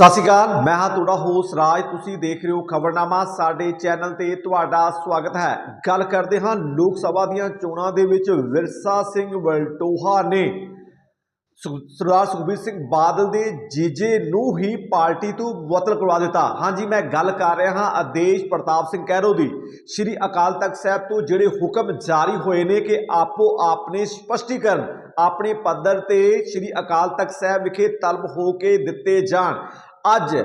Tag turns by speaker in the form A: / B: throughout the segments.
A: ਸਤਿ ਸ਼੍ਰੀ ਅਕਾਲ, ਮੈਂ ਹਾਂ ਤੁਹਾਡਾ ਹੋਸ ਰਾਜ। ਤੁਸੀਂ ਦੇਖ ਰਹੇ ਹੋ ਖਬਰਨਾਮਾ, ਸਾਡੇ ਚੈਨਲ ਤੇ ਤੁਹਾਡਾ ਸਵਾਗਤ ਹੈ। ਗੱਲ ਕਰਦੇ ਹਾਂ ਲੋਕ ਸਭਾ ਦੀਆਂ ਚੋਣਾਂ ਦੇ ਵਿੱਚ ਵਿਰਸਾ ਸਿੰਘ ਵਲਟੋਹਾ ਨੇ। ਸੁ- ਸਰਦਾਰ ਸੁਖਬੀਰ ਸਿੰਘ ਬਾਦਲ ਦੇ ਜੀਜੇ ਨੂੰ ਹੀ ਪਾਰਟੀ ਤੋਂ ਮੁਅੱਤਲ ਕਰਵਾ ਦਿੱਤਾ। ਹਾਂਜੀ ਮੈਂ ਗੱਲ ਕਰ ਰਿਹਾ ਹਾਂ ਆਦੇਸ਼ ਪ੍ਰਤਾਪ ਸਿੰਘ ਕਹਿਰੋ ਦੀ। ਸ਼੍ਰੀ ਅਕਾਲ ਤਖਤ ਸਾਹਿਬ ਤੋਂ ਜਿਹੜੇ ਹੁਕਮ ਜਾਰੀ ਹੋਏ ਨੇ ਕਿ ਆਪੋ ਆਪਣੇ ਸਪਸ਼ਟੀਕਰਨ ਆਪਣੇ ਪੱਧਰ ਤੇ ਸ਼੍ਰੀ ਅਕਾਲ ਤਖਤ ਸਾਹਿਬ ਵਿਖੇ ਤਲਬ ਹੋ ਕੇ ਦਿੱਤੇ ਜਾਣ। ਅੱਜ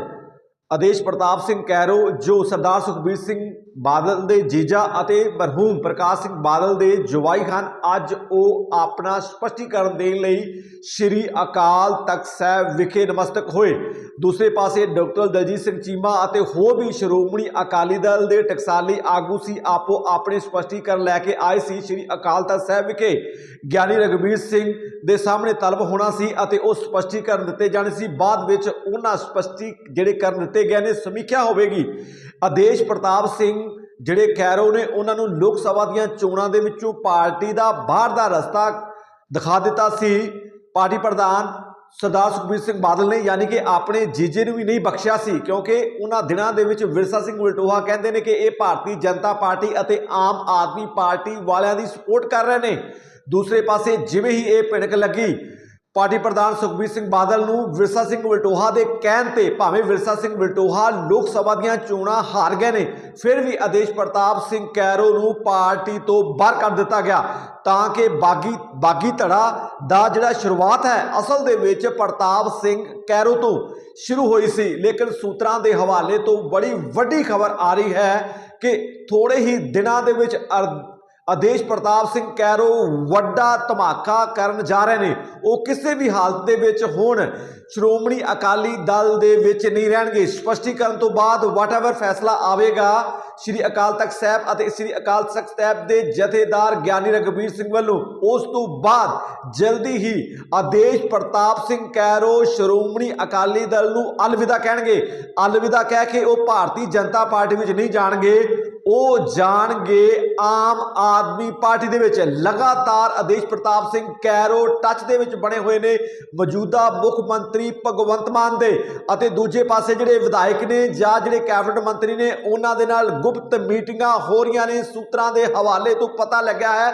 A: ਆਦੇਸ਼ ਪ੍ਰਤਾਪ ਸਿੰਘ ਕੈਰੋ ਜੋ ਸਰਦਾਰ ਸੁਖਬੀਰ ਸਿੰਘ ਬਾਦਲ ਦੇ ਜੀਜਾ ਅਤੇ ਮਰਹੂਮ ਪ੍ਰਕਾਸ਼ ਸਿੰਘ ਬਾਦਲ ਦੇ ਜਵਾਈ ਹਨ। ਅੱਜ ਉਹ ਆਪਣਾ ਸਪਸ਼ਟੀਕਰਨ ਦੇਣ ਲਈ ਸ਼੍ਰੀ ਅਕਾਲ ਤਖਤ ਸਾਹਿਬ ਵਿਖੇ ਨਮਸਤਕ ਹੋਏ। ਦੂਸਰੇ ਪਾਸੇ ਡਾਕਟਰ ਦਲਜੀਤ ਸਿੰਘ ਚੀਮਾ ਅਤੇ ਹੋਰ ਵੀ ਸ਼੍ਰੋਮਣੀ ਅਕਾਲੀ ਦਲ ਦੇ ਟਕਸਾਲੀ ਆਗੂ ਸੀ, ਆਪੋ ਆਪਣੇ ਸਪਸ਼ਟੀਕਰਨ ਲੈ ਕੇ ਆਏ ਸੀ। ਸ਼੍ਰੀ ਅਕਾਲ ਤਖਤ ਸਾਹਿਬ ਵਿਖੇ ਗਿਆਨੀ ਰਗਵੀਰ ਸਿੰਘ ਦੇ ਸਾਹਮਣੇ ਤਲਬ ਹੋਣਾ ਸੀ ਅਤੇ ਉਹ ਸਪਸ਼ਟੀਕਰਨ ਦਿੱਤੇ ਜਾਣੇ ਸੀ। ਬਾਅਦ ਵਿੱਚ ਉਹਨਾਂ ਸਪਸ਼ਟੀ ਜਿਹੜੇ ਕਰਨ ਦਿੱਤੇ ਗਏ ਨੇ, ਸਮੀਖਿਆ ਹੋਵੇਗੀ। ਆਦੇਸ਼ ਪ੍ਰਤਾਪ ਸਿੰਘ ਜਿਹੜੇ ਕੈਰੋ ਨੇ, ਉਹਨਾਂ ਨੂੰ ਲੋਕ ਸਭਾ ਦੀਆਂ ਚੋਣਾਂ ਦੇ ਵਿੱਚੋਂ ਪਾਰਟੀ ਦਾ ਬਾਹਰ ਦਾ ਰਸਤਾ ਦਿਖਾ ਦਿੱਤਾ ਸੀ। ਪਾਰਟੀ ਪ੍ਰਧਾਨ ਸਰਦਾਰ ਸੁਖਬੀਰ ਸਿੰਘ ਬਾਦਲ ਨੇ ਯਾਨੀ ਕਿ ਆਪਣੇ ਜੀਜੇ ਨੂੰ ਵੀ ਨਹੀਂ ਬਖਸ਼ਿਆ ਸੀ, ਕਿਉਂਕਿ ਉਹਨਾਂ ਦਿਨਾਂ ਦੇ ਵਿੱਚ ਵਿਰਸਾ ਸਿੰਘ ਵਲਟੋਹਾ ਕਹਿੰਦੇ ਨੇ ਕਿ ਇਹ ਭਾਰਤੀ ਜਨਤਾ ਪਾਰਟੀ ਅਤੇ ਆਮ ਆਦਮੀ ਪਾਰਟੀ ਵਾਲਿਆਂ ਦੀ ਸਪੋਰਟ ਕਰ ਰਹੇ ਨੇ। ਦੂਸਰੇ ਪਾਸੇ ਜਿਵੇਂ ਹੀ ਇਹ ਭਿਣਕ ਲੱਗੀ ਪਾਰਟੀ ਪ੍ਰਧਾਨ ਸੁਖਬੀਰ ਸਿੰਘ ਬਾਦਲ ਨੂੰ ਵਿਰਸਾ ਸਿੰਘ ਵਲਟੋਹਾ ਦੇ ਕਹਿਣ ਤੇ ਭਾਵੇਂ ਵਿਰਸਾ ਸਿੰਘ ਵਲਟੋਹਾ ਲੋਕ ਸਭਾ ਦੀਆਂ ਚੋਣਾਂ ਹਾਰ ਗਏ ਨੇ, ਫਿਰ ਵੀ ਆਦੇਸ਼ ਪ੍ਰਤਾਪ ਸਿੰਘ ਕੈਰੋ ਨੂੰ ਪਾਰਟੀ ਤੋਂ ਬਾਹਰ ਕਰ ਦਿੱਤਾ ਗਿਆ ਤਾਂ ਕਿ ਬਾਗੀ ਬਾਗੀ ਧੜਾ ਦਾ ਜਿਹੜਾ ਸ਼ੁਰੂਆਤ ਹੈ, ਅਸਲ ਦੇ ਵਿੱਚ ਪ੍ਰਤਾਪ ਸਿੰਘ ਕੈਰੋ ਤੋਂ ਸ਼ੁਰੂ ਹੋਈ ਸੀ। ਲੇਕਿਨ ਸੂਤਰਾਂ ਦੇ ਹਵਾਲੇ ਤੋਂ ਬੜੀ ਵੱਡੀ ਖਬਰ ਆ ਰਹੀ ਹੈ ਕਿ ਥੋੜੇ ਹੀ ਦਿਨਾਂ ਦੇ ਵਿੱਚ ਅਰ- ਆਦੇਸ਼ ਪ੍ਰਤਾਪ ਸਿੰਘ ਕੈਰੋ ਵੱਡਾ ਧਮਾਕਾ ਕਰਨ ਜਾ ਰਹੇ ਨੇ। ਉਹ ਕਿਸੇ ਵੀ ਹਾਲਤ ਦੇ ਵਿੱਚ ਹੁਣ, ਸ਼੍ਰੋਮਣੀ ਅਕਾਲੀ ਦਲ ਦੇ ਵਿੱਚ ਨਹੀਂ ਰਹਿਣਗੇ। ਸਪਸ਼ਟੀਕਰਨ ਤੋਂ ਬਾਅਦ ਵਾਟਐਵਰ ਫੈਸਲਾ ਆਵੇਗਾ, ਸ਼੍ਰੀ ਅਕਾਲ ਤਖਤ ਸਾਹਿਬ ਅਤੇ ਸ਼੍ਰੀ ਅਕਾਲ ਤਖਤ ਸਾਹਿਬ ਦੇ ਜਥੇਦਾਰ ਗਿਆਨੀ ਰਗਵੀਰ ਸਿੰਘ ਵੱਲੋਂ ਉਸ ਤੋਂ ਬਾਅਦ ਜਲਦੀ ਹੀ ਆਦੇਸ਼ ਪ੍ਰਤਾਪ ਸਿੰਘ ਕੈਰੋ ਸ਼੍ਰੋਮਣੀ ਅਕਾਲੀ ਦਲ ਨੂੰ ਅਲਵਿਦਾ ਕਹਿਣਗੇ। ਅਲਵਿਦਾ ਕਹਿ ਕੇ ਉਹ ਭਾਰਤੀ ਜਨਤਾ ਪਾਰਟੀ ਵਿੱਚ ਨਹੀਂ ਜਾਣਗੇ। ਉਹ ਜਾਣਗੇ ਆਮ ਆਦਮੀ ਪਾਰਟੀ ਦੇ ਵਿੱਚ। ਲਗਾਤਾਰ ਆਦੇਸ਼ ਪ੍ਰਤਾਪ ਸਿੰਘ ਕੈਰੋ ਟੱਚ ਦੇ ਵਿੱਚ ਬਣੇ ਹੋਏ ਨੇ। ਮੌਜੂਦਾ ਮੁੱਖ ਮੰਤਰੀ ਭਗਵੰਤ ਮਾਨ ਦੇ ਅਤੇ ਦੂਜੇ ਪਾਸੇ ਜਿਹੜੇ ਵਿਧਾਇਕ ਨੇ ਜਾਂ ਜਿਹੜੇ ਕੈਬਨਿਟ ਮੰਤਰੀ ਨੇ, ਉਹਨਾਂ ਦੇ ਨਾਲ ਗੁਪਤ ਮੀਟਿੰਗਾਂ ਹੋ ਰਹੀਆਂ ਨੇ। ਸੂਤਰਾਂ ਦੇ ਹਵਾਲੇ ਤੋਂ ਪਤਾ ਲੱਗਿਆ ਹੈ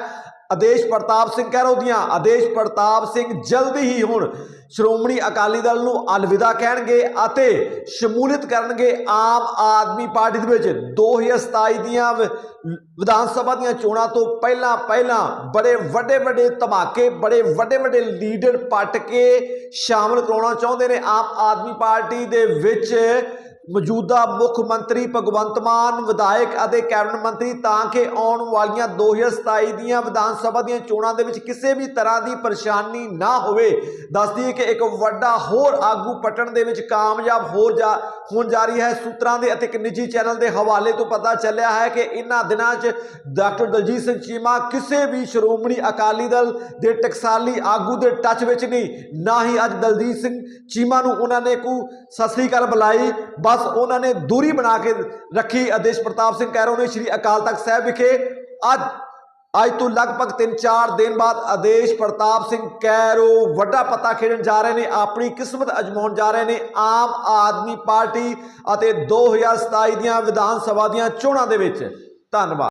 A: ਆਦੇਸ਼ ਪ੍ਰਤਾਪ ਸਿੰਘ ਕੈਰੋ ਦੀਆਂ ਆਦੇਸ਼ ਪ੍ਰਤਾਪ ਸਿੰਘ ਜਲਦੀ ਹੀ ਹੁਣ ਸ਼੍ਰੋਮਣੀ ਅਕਾਲੀ ਦਲ ਨੂੰ ਅਲਵਿਦਾ ਕਹਿਣਗੇ ਅਤੇ ਸ਼ਮੂਲੀਅਤ ਕਰਨਗੇ ਆਮ ਆਦਮੀ ਪਾਰਟੀ ਦੇ ਵਿੱਚ। 2027 ਦੀਆਂ ਵਿ- ਵਿਧਾਨ ਸਭਾ ਦੀਆਂ ਚੋਣਾਂ ਤੋਂ ਪਹਿਲਾਂ ਪਹਿਲਾਂ ਬੜੇ ਵੱਡੇ ਵੱਡੇ ਧਮਾਕੇ, ਬੜੇ ਵੱਡੇ ਵੱਡੇ ਲੀਡਰ ਪੱਟ ਕੇ ਸ਼ਾਮਲ ਕਰਾਉਣਾ ਚਾਹੁੰਦੇ ਨੇ ਆਮ ਆਦਮੀ ਪਾਰਟੀ ਦੇ ਵਿੱਚ। ਮੌਜੂਦਾ ਮੁੱਖ ਮੰਤਰੀ ਭਗਵੰਤ ਮਾਨ, ਵਿਧਾਇਕ ਅਤੇ ਕੈਬਨਿਟ ਮੰਤਰੀ, ਤਾਂ ਕਿ ਆਉਣ ਵਾਲੀਆਂ 2027 ਦੀਆਂ ਵਿਧਾਨ ਸਭਾ ਦੀਆਂ ਚੋਣਾਂ ਦੇ ਵਿੱਚ ਕਿਸੇ ਵੀ ਤਰ੍ਹਾਂ ਦੀ ਪਰੇਸ਼ਾਨੀ ਨਾ ਹੋਵੇ। ਦੱਸਦੀ ਹੈ ਕਿ ਇੱਕ ਵੱਡਾ ਹੋਰ ਆਗੂ ਪਟਣ ਦੇ ਵਿੱਚ ਕਾਮਯਾਬ ਹੋ ਜਾ, ਹੋਣ ਜਾ ਰਹੀ ਹੈ। ਸੂਤਰਾਂ ਦੇ ਅਤੇ ਇੱਕ ਨਿੱਜੀ ਚੈਨਲ ਦੇ ਹਵਾਲੇ ਤੋਂ ਪਤਾ ਚੱਲਿਆ ਹੈ ਕਿ ਇਹਨਾਂ ਦਿਨਾਂ 'ਚ ਡਾਕਟਰ ਦਲਜੀਤ ਸਿੰਘ ਚੀਮਾ ਕਿਸੇ ਵੀ ਸ਼੍ਰੋਮਣੀ ਅਕਾਲੀ ਦਲ ਦੇ ਟਕਸਾਲੀ ਆਗੂ ਦੇ ਟੱਚ ਵਿੱਚ ਨਹੀਂ, ਨਾ ਹੀ ਅੱਜ ਦਲਜੀਤ ਸਿੰਘ ਚੀਮਾ ਨੂੰ ਉਹਨਾਂ ਨੇ ਕੋ ਸਤਿ ਸ੍ਰੀ ਅਕਾਲ ਬੁਲਾਈ ਬਸ ਉਹਨਾਂ ਨੇ ਦੂਰੀ ਬਣਾ ਕੇ ਰੱਖੀ। ਆਦੇਸ਼ ਪ੍ਰਤਾਪ ਸਿੰਘ ਕੈਰੋ ਨੇ, ਸ਼੍ਰੀ ਅਕਾਲ ਤਖਤ ਸਾਹਿਬ ਵਿਖੇ ਅੱਜ ਅੱਜ ਤੋਂ ਲਗਭਗ 3-4 ਦਿਨ ਬਾਅਦ ਆਦੇਸ਼ ਪ੍ਰਤਾਪ ਸਿੰਘ ਕੈਰੋ ਵੱਡਾ ਪਤਾ ਖੇਡਣ ਜਾ ਰਹੇ ਨੇ, ਆਪਣੀ ਕਿਸਮਤ ਅਜਮਾਉਣ ਜਾ ਰਹੇ ਨੇ। ਆਮ ਆਦਮੀ ਪਾਰਟੀ ਅਤੇ 2027 ਦੀਆਂ ਵਿਧਾਨ ਸਭਾ ਦੀਆਂ ਚੋਣਾਂ ਦੇ ਵਿੱਚ। ਧੰਨਵਾਦ।